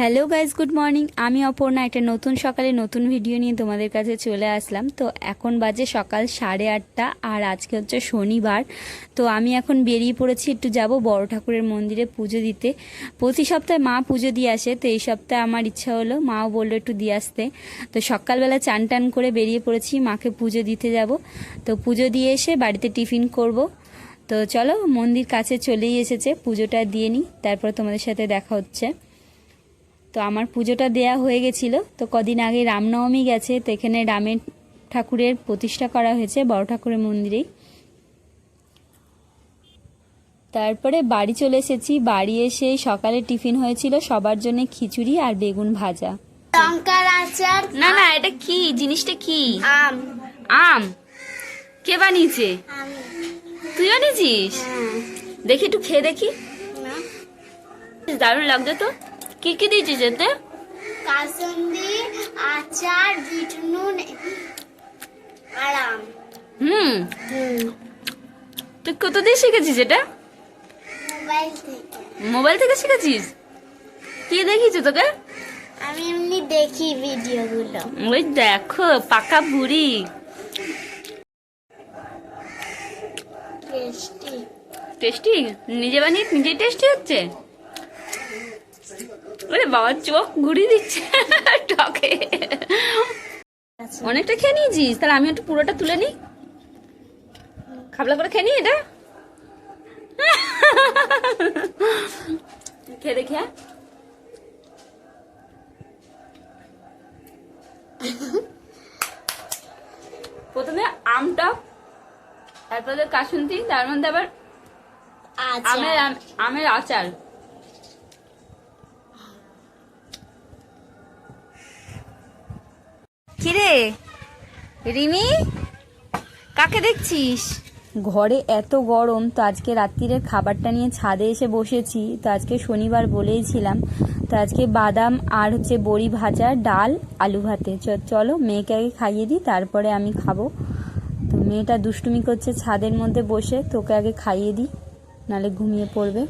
Hello guys good morning আমি অপর্ণা, একটা নতুন সকালে নতুন ভিডিও নিয়ে তোমাদের কাছে চলে আসলাম। তো এখন বাজে সকাল সাড়ে আটটা, আর আজকে হচ্ছে শনিবার। তো আমি এখন বেরিয়ে পড়েছি, একটু যাব বড় ঠাকুরের মন্দিরে পুজো দিতে। প্রতি সপ্তাহে মা পুজো দিয়ে আসে, তো এই সপ্তাহে আমার ইচ্ছা হলো, মাও বলল একটু দিয়ে আসতে। তো সকালবেলা চান টান করে বেরিয়ে পড়েছি, মাকে পুজো দিতে যাব। তো পুজো দিয়ে এসে বাড়িতে টিফিন করব। তো চলো মন্দির কাছে চলেই এসেছে, পুজোটা দিয়ে নিই, তারপর তোমাদের সাথে দেখা হচ্ছে। তো আমার পুজোটা দেয়া হয়ে গেছিল। তো কদিন আগে রামনবমী গেছে তো এখানে রামের ঠাকুরের প্রতিষ্ঠা করা হয়েছে বড় ঠাকুরের মন্দিরেই। তারপরে বাড়ি চলে এসেছি। বাড়ি এসে সকালে টিফিন হয়েছিল সবার জন্য খিচুড়ি আর বেগুন ভাজা। লঙ্কার আচার না না এটা কি? জিনিসটা কি? আম। আম? কে বানিয়েছে? তুই বানিয়েছিস? দেখি একটু খেয়ে দেখি। দারুণ লাগছে তো? কি কি দিয়েছিস এতে কাসন্দি আচার বিট নুন আর আম হুম। তুই কত দিয়ে শিখেছিস এটা মোবাইল থেকে। মোবাইল থেকে শিখেছিস? কি দেখিস তোকে? আমি এমনি দেখি ভিডিওগুলো। ওই দেখো পাকা বুড়ি। টেস্টি। টেস্টি নিজে বানিয়ে নিজেই টেস্টি হচ্ছে? বাবা চোখ ঘুরিয়ে দিচ্ছে টকে। অনেকটা খেয়ে নিয়েছিস? তাহলে আমি একটু পুরোটা তুলে নিই। খাবলা করে খেয়ে নি এটা? খেয়ে দেখি হ্যাঁ? প্রথমে আমটা তারপরে কাসুন্তি তার মধ্যে আবার আমের আমের আচার। কিরে? রিমি? কাকে দেখছিস? ঘরে এত গরম, তো আজকে রাত্রিরের খাবারটা নিয়ে ছাদে এসে বসেছি। তো আজকে শনিবার বলেইছিলাম তো আজকে বাদাম আর হচ্ছে বড়ি ভাজা, ডাল, আলু ভাতে। চলো মেয়েকে আগে খাইয়ে দিই, তারপরে আমি খাব। তো মেয়েটা দুষ্টুমি করছে ছাদের মধ্যে বসে, তোকে আগে খাইয়ে দিই, নালে ঘুমিয়ে পড়বে।